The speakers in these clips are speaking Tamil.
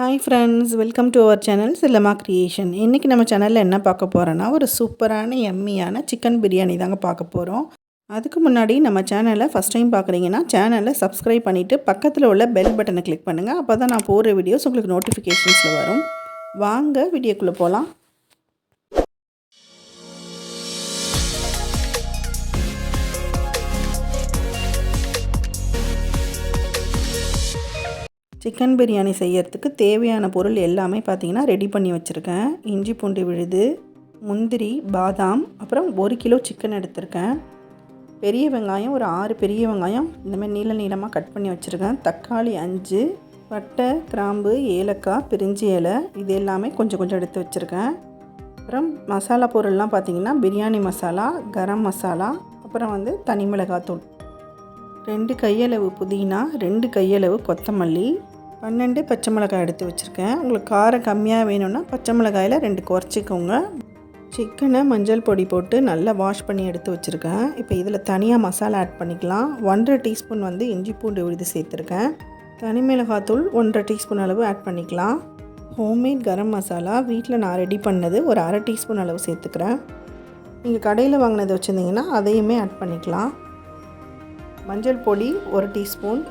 Hi friends welcome to our channel Chillama creation இன்றைக்கி நம்ம சேனலில் என்ன பார்க்க போகிறோன்னா ஒரு சூப்பரான எம்மியான சிக்கன் பிரியாணி தாங்க பார்க்க போகிறோம் அதுக்கு முன்னாடி நம்ம சேனலை ஃபஸ்ட் டைம் பார்க்குறீங்கன்னா சேனலை சப்ஸ்கிரைப் பண்ணிவிட்டு பக்கத்தில் உள்ள பெல் பட்டனை கிளிக் பண்ணுங்கள் அப்போ தான் நான் போடுற வீடியோஸ் உங்களுக்கு நோட்டிஃபிகேஷன்ஸில் வரும். வாங்க வீடியோக்குள்ளே போகலாம் சிக்கன் பிரியாணி செய்யறதுக்கு தேவையான பொருள் எல்லாமே பார்த்தீங்கன்னா ரெடி பண்ணி வச்சுருக்கேன். இஞ்சி பூண்டு விழுது முந்திரி பாதாம் அப்புறம் ஒரு கிலோ சிக்கன் எடுத்திருக்கேன். பெரிய வெங்காயம் ஒரு ஆறு பெரிய வெங்காயம் இந்தமாதிரி நீள நீளமாக கட் பண்ணி வச்சுருக்கேன். தக்காளி அஞ்சு பட்டை கிராம்பு ஏலக்காய் பிரிஞ்சி இலை இது எல்லாமே கொஞ்சம் கொஞ்சம் எடுத்து வச்சுருக்கேன். அப்புறம் மசாலா பொருள்லாம் பார்த்திங்கன்னா பிரியாணி மசாலா கரம் மசாலா அப்புறம் வந்து தனி மிளகாத்தூள். ரெண்டு கையளவு புதினா ரெண்டு கையளவு கொத்தமல்லி பன்னெண்டு பச்சை மிளகாய் எடுத்து வச்சுருக்கேன். உங்களுக்கு காரம் கம்மியாக வேணும்னா பச்சை மிளகாயில் ரெண்டு குறைச்சிக்கோங்க. சிக்கனை மஞ்சள் பொடி போட்டு நல்லா வாஷ் பண்ணி எடுத்து வச்சுருக்கேன். இப்போ இதில் தனியாக மசாலா ஆட் பண்ணிக்கலாம். ஒன்றரை டீஸ்பூன் வந்து இஞ்சி பூண்டு விழுது சேர்த்துருக்கேன். தனி மிளகாத்தூள் ஒன்றரை டீஸ்பூன் அளவு ஆட் பண்ணிக்கலாம். ஹோம்மேட் கரம் மசாலா வீட்டில் நான் ரெடி பண்ணது ஒரு அரை டீஸ்பூன் அளவு சேர்த்துக்கிறேன். நீங்கள் கடையில் வாங்கினது வச்சுருந்தீங்கன்னா அதையுமே ஆட் பண்ணிக்கலாம். மஞ்சள் பொடி ஒரு டீஸ்பூன்.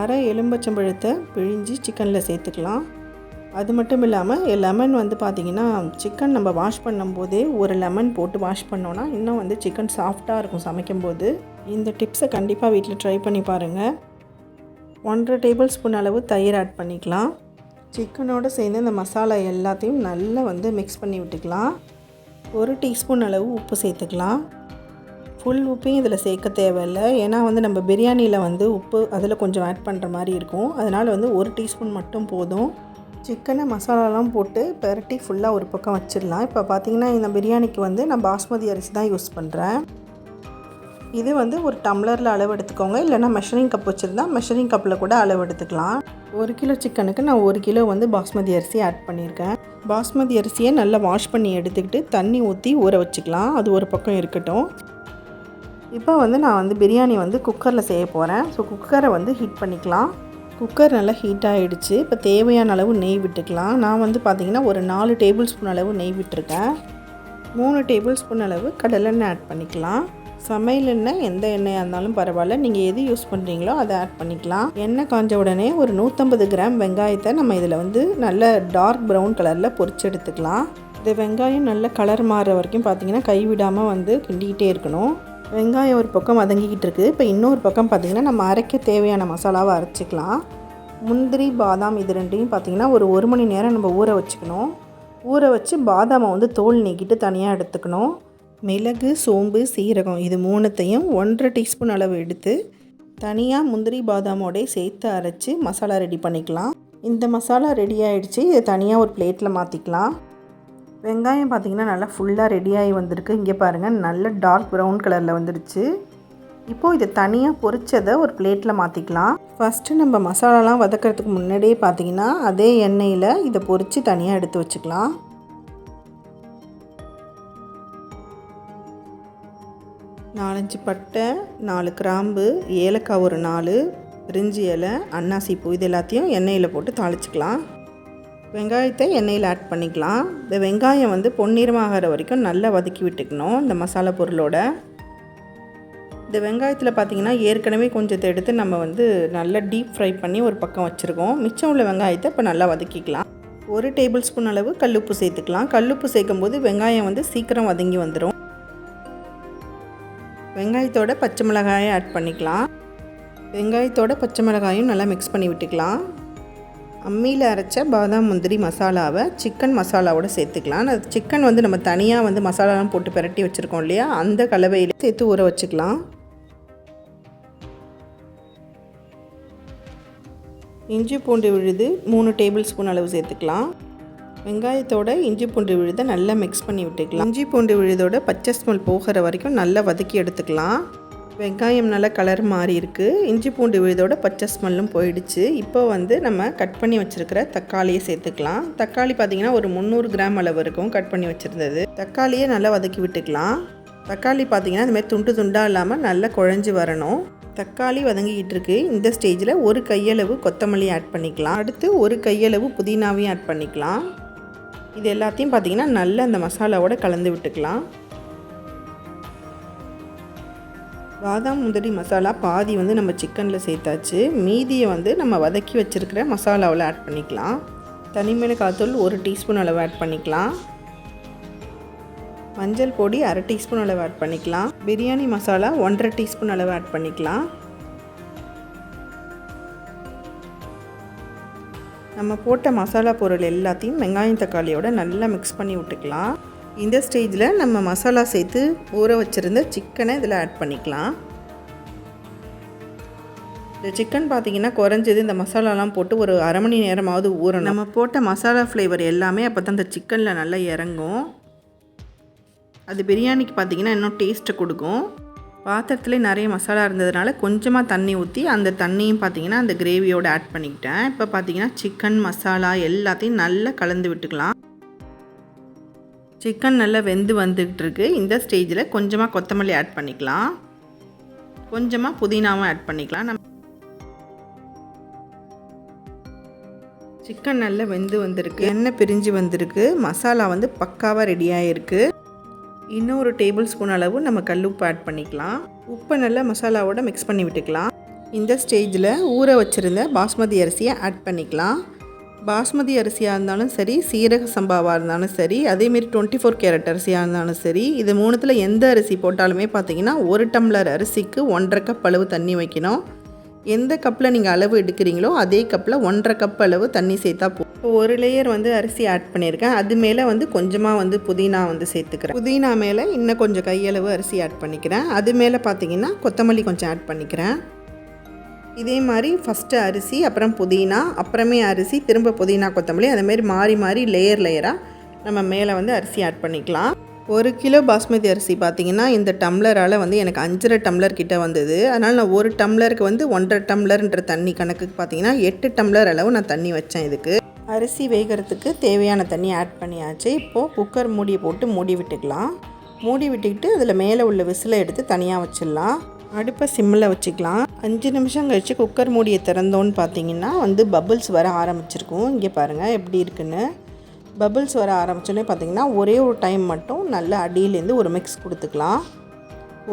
அரை எலும்பச்சம்பழத்தை பிழிஞ்சு சிக்கனில் சேர்த்துக்கலாம். அது மட்டும் இல்லாமல் லெமன் வந்து பார்த்திங்கன்னா சிக்கன் நம்ம வாஷ் பண்ணும்போதே ஒரு லெமன் போட்டு வாஷ் பண்ணோன்னா இன்னும் வந்து சிக்கன் சாஃப்டாக இருக்கும் சமைக்கும்போது. இந்த டிப்ஸை கண்டிப்பாக வீட்டில் ட்ரை பண்ணி பாருங்கள் ஒன்றரை டேபிள் ஸ்பூன் அளவு தயிர் ஆட் பண்ணிக்கலாம். சிக்கனோடு சேர்ந்து இந்த மசாலா எல்லாத்தையும் நல்லா வந்து மிக்ஸ் பண்ணி விட்டுக்கலாம். ஒரு டீஸ்பூன் அளவு உப்பு சேர்த்துக்கலாம். ஃபுல் உப்பையும் இதில் சேர்க்க தேவையில்லை. ஏன்னா வந்து நம்ம பிரியாணியில் வந்து உப்பு அதில் கொஞ்சம் ஆட் பண்ணுற மாதிரி இருக்கும். அதனால் வந்து ஒரு டீஸ்பூன் மட்டும் போதும். சிக்கனை மசாலாலாம் போட்டு பெரட்டி ஃபுல்லாக ஒரு பக்கம் வச்சிடலாம். இப்போ பார்த்திங்கன்னா இந்த பிரியாணிக்கு வந்து நான் பாஸ்மதி அரிசி தான் யூஸ் பண்ணுறேன் இது வந்து ஒரு டம்ளரில் அளவு எடுத்துக்கோங்க. இல்லைனா மெஷரிங் கப் வச்சுருந்தா மெஷரிங் கப்பில் கூட அளவு எடுத்துக்கலாம். ஒரு கிலோ சிக்கனுக்கு நான் ஒரு கிலோ வந்து பாஸ்மதி அரிசி ஆட் பண்ணியிருக்கேன். பாஸ்மதி அரிசியை நல்லா வாஷ் பண்ணி எடுத்துக்கிட்டு தண்ணி ஊற்றி ஊற வச்சுக்கலாம். அது ஒரு பக்கம் இருக்கட்டும். இப்போ வந்து நான் வந்து பிரியாணி வந்து குக்கரில் செய்ய போகிறேன் ஸோ குக்கரை வந்து ஹீட் பண்ணிக்கலாம். குக்கர் நல்லா ஹீட் ஆகிடுச்சு இப்போ தேவையான அளவு நெய் விட்டுக்கலாம். நான் வந்து பார்த்திங்கன்னா ஒரு நாலு டேபிள் ஸ்பூன் அளவு நெய் விட்டுருக்கேன். மூணு டேபிள் ஸ்பூன் அளவு கடலெண்ணெய் ஆட் பண்ணிக்கலாம். சமையல் எண்ணெய் எந்த எண்ணெயாக இருந்தாலும் பரவாயில்ல. நீங்கள் எது யூஸ் பண்ணுறீங்களோ அதை ஆட் பண்ணிக்கலாம். எண்ணெய் காஞ்ச உடனே ஒரு நூற்றம்பது கிராம் வெங்காயத்தை நம்ம இதில் வந்து நல்ல டார்க் ப்ரௌன் கலரில் பொறிச்சு எடுத்துக்கலாம். இந்த வெங்காயம் நல்ல கலர் மாறுற வரைக்கும் பார்த்திங்கன்னா கைவிடாமல் வந்து கிண்டிக்கிட்டே இருக்கணும். வெங்காயம் ஒரு பக்கம் வதங்கிக்கிட்டு இருக்குது. இப்போ இன்னொரு பக்கம் பார்த்திங்கன்னா நம்ம அரைக்க தேவையான மசாலாவை அரைச்சிக்கலாம். முந்திரி பாதாம் இது ரெண்டையும் பார்த்திங்கன்னா ஒரு ஒரு மணி நேரம் நம்ம ஊற வச்சுக்கணும். ஊற வச்சு பாதாமை வந்து தோல் நீக்கிட்டு தனியாக எடுத்துக்கணும். மிளகு சோம்பு சீரகம் இது மூணுத்தையும் ஒன்றரை டீஸ்பூன் அளவு எடுத்து தனியாக முந்திரி பாதாமோடய சேர்த்து அரைச்சி மசாலா ரெடி பண்ணிக்கலாம். இந்த மசாலா ரெடி ஆகிடுச்சு இதை தனியாக ஒரு பிளேட்டில் மாற்றிக்கலாம் வெங்காயம் பார்த்திங்கன்னா நல்லா ஃபுல்லாக ரெடியாகி வந்திருக்கு. இங்கே பாருங்கள் நல்ல டார்க் ப்ரௌன் கலரில் வந்துடுச்சு. இப்போது இதை தனியாக பொரிச்சதை ஒரு பிளேட்டில் மாற்றிக்கலாம் ஃபஸ்ட்டு நம்ம மசாலாலாம் வதக்கிறதுக்கு முன்னாடியே பார்த்திங்கன்னா அதே எண்ணெயில் இதை பொரித்து தனியாக எடுத்து வச்சுக்கலாம். நாலஞ்சு பட்டை நாலு கிராம்பு ஏலக்காய் ஒரு நாலு பிரிஞ்சி இலை அன்னாசி பூ இது எல்லாத்தையும் எண்ணெயில் போட்டு தாளிச்சிக்கலாம். வெங்காயத்தை எண்ணெயில் ஆட் பண்ணிக்கலாம். இந்த வெங்காயம் வந்து பொன்னிறமாகிற வரைக்கும் நல்லா வதக்கி விட்டுக்கணும் இந்த மசாலா பொருளோட. இந்த வெங்காயத்தில் பார்த்திங்கன்னா ஏற்கனவே கொஞ்சத்தை எடுத்து நம்ம வந்து நல்லா டீப் ஃப்ரை பண்ணி ஒரு பக்கம் வச்சுருக்கோம். மிச்சம் உள்ள வெங்காயத்தை இப்போ நல்லா வதக்கிக்கலாம். ஒரு டேபிள் ஸ்பூன் அளவு கல்லுப்பு சேர்த்துக்கலாம். கல்லுப்பு சேர்க்கும் போது வெங்காயம் வந்து சீக்கிரம் வதங்கி வந்துடும் வெங்காயத்தோட பச்சை மிளகாயை ஆட் பண்ணிக்கலாம். வெங்காயத்தோட பச்சை மிளகாயும் நல்லா மிக்ஸ் பண்ணி விட்டுக்கலாம். அம்மியில் அரைச்ச பாதாம் முந்திரி மசாலாவை சிக்கன் மசாலாவோட சேர்த்துக்கலாம். அது சிக்கன் வந்து நம்ம தனியாக வந்து மசாலாலாம் போட்டு பிரட்டி வச்சுருக்கோம் இல்லையா? அந்த கலவையில் சேர்த்து ஊற வச்சுக்கலாம். இஞ்சி பூண்டு விழுது மூணு டேபிள் ஸ்பூன் அளவு சேர்த்துக்கலாம். வெங்காயத்தோட இஞ்சி பூண்டு விழுதை நல்லா மிக்ஸ் பண்ணி விட்டுக்கலாம். இஞ்சி பூண்டு விழுதோட பச்சை ஸ்மெல் போகிற வரைக்கும் நல்லா வதக்கி எடுத்துக்கலாம். வெங்காயம் நல்லா கலர் மாறி இருக்குது இஞ்சி பூண்டு விழுதோட பச்சை ஸ்மெல்லும் போயிடுச்சு. இப்போ வந்து நம்ம கட் பண்ணி வச்சுருக்கிற தக்காளியை சேர்த்துக்கலாம். தக்காளி பார்த்திங்கன்னா ஒரு முந்நூறு கிராம் அளவு இருக்கும் கட் பண்ணி வச்சுருந்தது. தக்காளியை நல்லா வதக்கி விட்டுக்கலாம். தக்காளி பார்த்திங்கன்னா இதுமாதிரி துண்டு துண்டாக இல்லாமல் நல்லா குழஞ்சி வரணும். தக்காளி வதங்கிக்கிட்டு இருக்கு. இந்த ஸ்டேஜில் ஒரு கையளவு கொத்தமல்லி ஆட் பண்ணிக்கலாம். அடுத்து ஒரு கையளவு புதினாவையும் ஆட் பண்ணிக்கலாம். இது எல்லாத்தையும் பார்த்தீங்கன்னா நல்லா அந்த மசாலாவோட கலந்து விட்டுக்கலாம். பாதாம் முந்திரி மசாலா பாதி வந்து நம்ம சிக்கனில் சேர்த்தாச்சு. மீதியை வந்து நம்ம வதக்கி வச்சுருக்கிற மசாலாவில் ஆட் பண்ணிக்கலாம். தனி மிளகாத்தூள் ஒரு டீஸ்பூன் அளவு ஆட் பண்ணிக்கலாம். மஞ்சள் பொடி அரை டீஸ்பூன் அளவு ஆட் பண்ணிக்கலாம். பிரியாணி மசாலா ஒன்றரை டீஸ்பூன் அளவு ஆட் பண்ணிக்கலாம். நம்ம போட்ட மசாலா பொருள் எல்லாத்தையும் வெங்காயம் தக்காளியோட நல்லா மிக்ஸ் பண்ணி விட்டுக்கலாம். இந்த ஸ்டேஜில் நம்ம மசாலா சேர்த்து ஊற வச்சுருந்த சிக்கனை இதில் ஆட் பண்ணிக்கலாம். இந்த சிக்கன் பார்த்தீங்கன்னா குறைஞ்சது இந்த மசாலாலாம் போட்டு ஒரு அரை மணி நேரமாவது ஊறணும். நம்ம போட்ட மசாலா ஃப்ளேவர் எல்லாமே அப்போ தான் இந்த சிக்கனில் நல்லா இறங்கும். அது பிரியாணிக்கு பார்த்தீங்கன்னா இன்னும் டேஸ்ட்டு கொடுக்கும். பாத்திரத்தில் நிறைய மசாலா இருந்ததுனால கொஞ்சமாக தண்ணி ஊற்றி அந்த தண்ணியும் பார்த்தீங்கன்னா அந்த கிரேவியோடு ஆட் பண்ணிக்கிட்டேன். இப்போ பார்த்தீங்கன்னா சிக்கன் மசாலா எல்லாத்தையும் நல்லா கலந்து விட்டுக்கலாம். சிக்கன் நல்லா வெந்து வந்துக்கிட்டு இருக்கு இந்த ஸ்டேஜில் கொஞ்சமாக கொத்தமல்லி ஆட் பண்ணிக்கலாம். கொஞ்சமாக புதினாவும் ஆட் பண்ணிக்கலாம். நம்ம சிக்கன் நல்லா வெந்து வந்திருக்கு. எண்ணெய் பிரிஞ்சு வந்திருக்கு. மசாலா வந்து பக்காவாக ரெடியாக இருக்குது இன்னும் ஒரு டேபிள் ஸ்பூன் அளவு நம்ம கல் உப்பு ஆட் பண்ணிக்கலாம். உப்பை நல்லா மசாலாவோட மிக்ஸ் பண்ணி விட்டுக்கலாம். இந்த ஸ்டேஜில் ஊற வச்சுருந்த பாஸ்மதி அரிசியை ஆட் பண்ணிக்கலாம். பாஸ்மதி அரிசியாக இருந்தாலும் சரி சீரக சம்பாவாக இருந்தாலும் சரி அதேமாரி டுவெண்ட்டி ஃபோர் கேரட் அரிசியாக இருந்தாலும் சரி இது மூணுத்தில் எந்த அரிசி போட்டாலுமே பார்த்தீங்கன்னா ஒரு டம்ளர் அரிசிக்கு ஒன்றரை கப் அளவு தண்ணி வைக்கணும். எந்த கப்பில் நீங்கள் அளவு எடுக்கிறீங்களோ அதே கப்பில் ஒன்றரை கப் அளவு தண்ணி சேர்த்தா போ இப்போ ஒரு லேயர் வந்து அரிசி ஆட் பண்ணியிருக்கேன். அது மேலே வந்து கொஞ்சமாக வந்து புதினா வந்து சேர்த்துக்கிறேன். புதினா மேலே இன்னும் கொஞ்சம் கையளவு அரிசி ஆட் பண்ணிக்கிறேன். அது மேலே பார்த்தீங்கன்னா கொத்தமல்லி கொஞ்சம் ஆட் பண்ணிக்கிறேன். இதே மாதிரி ஃபஸ்ட்டு அரிசி அப்புறம் புதினா அப்புறமே அரிசி திரும்ப புதினா கொத்தமல்லி அதேமாரி மாறி மாறி லேயர் லேயராக நம்ம மேலே வந்து அரிசி ஆட் பண்ணிக்கலாம். ஒரு கிலோ பாஸ்மதி அரிசி பார்த்திங்கன்னா இந்த டம்ளரால் வந்து எனக்கு அஞ்சரை டம்ளர் கிட்டே வந்தது. அதனால் நான் ஒரு டம்ளருக்கு வந்து ஒன்றரை டம்ளர்ன்ற தண்ணி கணக்குக்கு பார்த்தீங்கன்னா எட்டு டம்ளர் அளவு நான் தண்ணி வச்சேன் இதுக்கு. அரிசி வேகிறதுக்கு தேவையான தண்ணி ஆட் பண்ணியாச்சு. இப்போது குக்கர் மூடியை போட்டு மூடி விட்டுக்கலாம். மூடி விட்டுக்கிட்டு அதில் மேலே உள்ள விசிலை எடுத்து தனியாக வச்சிடலாம். அடுப்பை சிம்மில் வச்சுக்கலாம். அஞ்சு நிமிஷம் கழித்து குக்கர் மூடியை திறந்தோன்னு பார்த்தீங்கன்னா வந்து பபுள்ஸ் வர ஆரம்பிச்சிருக்கும். இங்கே பாருங்கள் எப்படி இருக்குன்னு. பபுள்ஸ் வர ஆரம்பிச்சோன்னே பார்த்தீங்கன்னா ஒரே ஒரு டைம் மட்டும் நல்ல அடியிலேருந்து ஒரு மிக்ஸ் கொடுத்துக்கலாம்.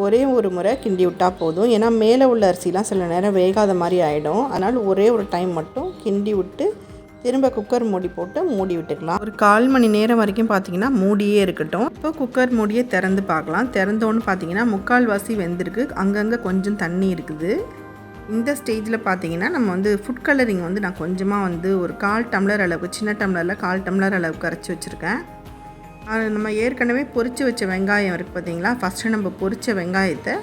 ஒரே ஒரு முறை கிண்டி விட்டால் போதும். ஏன்னா மேலே உள்ள அரிசிலாம் சில நேரம் வேகாத மாதிரி ஆகிடும் அதனால் ஒரே ஒரு டைம் மட்டும் கிண்டி விட்டு திரும்ப குக்கர் மூடி போட்டு மூடி விட்டுக்கலாம். ஒரு கால் மணி நேரம் வரைக்கும் பார்த்தீங்கன்னா மூடியே இருக்கட்டும். இப்போ குக்கர் மூடியே திறந்து பார்க்கலாம். திறந்தோன்னு பார்த்தீங்கன்னா முக்கால்வாசி வெந்திருக்கு. அங்கங்கே கொஞ்சம் தண்ணி இருக்குது. இந்த ஸ்டேஜில் பார்த்தீங்கன்னா நம்ம வந்து ஃபுட் கலரிங் வந்து நான் கொஞ்சமாக வந்து ஒரு கால் டம்ளர் அளவுக்கு சின்ன டம்ளரில் கால் டம்ளர் அளவுக்கு கரைச்சி வச்சுருக்கேன். நம்ம ஏற்கனவே பொரித்து வச்ச வெங்காயம் இருக்குது பார்த்தீங்களா ஃபஸ்ட்டு நம்ம பொரித்த வெங்காயத்தை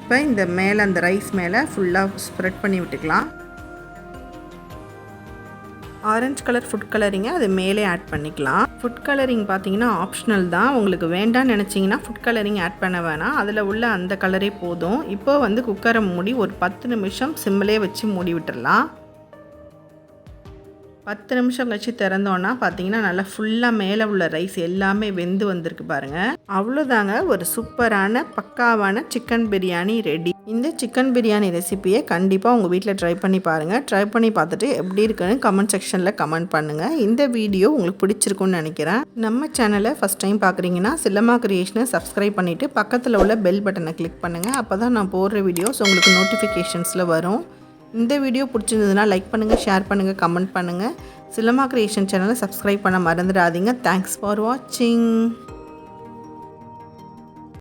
இப்போ இந்த மேலே அந்த ரைஸ் மேலே ஃபுல்லாக ஸ்ப்ரெட் பண்ணி விட்டுக்கலாம். ஆரஞ்சு கலர் ஃபுட் கலரிங்கை அது மேலே ஆட் பண்ணிக்கலாம். ஃபுட் கலரிங் பார்த்தீங்கன்னா ஆப்ஷனல் தான். உங்களுக்கு வேண்டாம்னு நினச்சிங்கன்னா ஃபுட் கலரிங் ஆட் பண்ண வேணாம். அதில் உள்ள அந்த கலரே போதும். இப்போ வந்து குக்கரை மூடி ஒரு பத்து நிமிஷம் சிம்மிலே வச்சு மூடி விட்டுடலாம் பத்து நிமிஷம் கழிச்சு திறந்தோன்னா பார்த்தீங்கன்னா நல்லா ஃபுல்லாக மேலே உள்ள ரைஸ் எல்லாமே வெந்து வந்திருக்கு பாருங்கள் அவ்வளோதாங்க ஒரு சூப்பரான பக்காவான சிக்கன் பிரியாணி ரெடி இந்த சிக்கன் பிரியாணி ரெசிப்பியை கண்டிப்பாக உங்கள் வீட்டில் ட்ரை பண்ணி பாருங்கள் ட்ரை பண்ணி பார்த்துட்டு எப்படி இருக்குன்னு கமெண்ட் செக்ஷனில் கமெண்ட் பண்ணுங்கள் இந்த வீடியோ உங்களுக்கு பிடிச்சிருக்குன்னு நினைக்கிறேன். நம்ம சேனலை ஃபஸ்ட் டைம் பார்க்குறீங்கன்னா சில்லம்மா கிரியேஷனை சப்ஸ்கிரைப் பண்ணிவிட்டு பக்கத்தில் உள்ள பெல் பட்டனை கிளிக் பண்ணுங்கள் அப்போ தான் நான் போடுற வீடியோஸ் உங்களுக்கு நோட்டிஃபிகேஷன்ஸில் வரும். இந்த வீடியோ பிடிச்சிருந்ததுன்னா லைக் பண்ணுங்கள் ஷேர் பண்ணுங்கள் கமெண்ட் பண்ணுங்கள் சிலமா கிரியேஷன் சேனலை சப்ஸ்கிரைப் பண்ண மறந்துடாதீங்க. தேங்க்ஸ் ஃபார் வாட்சிங்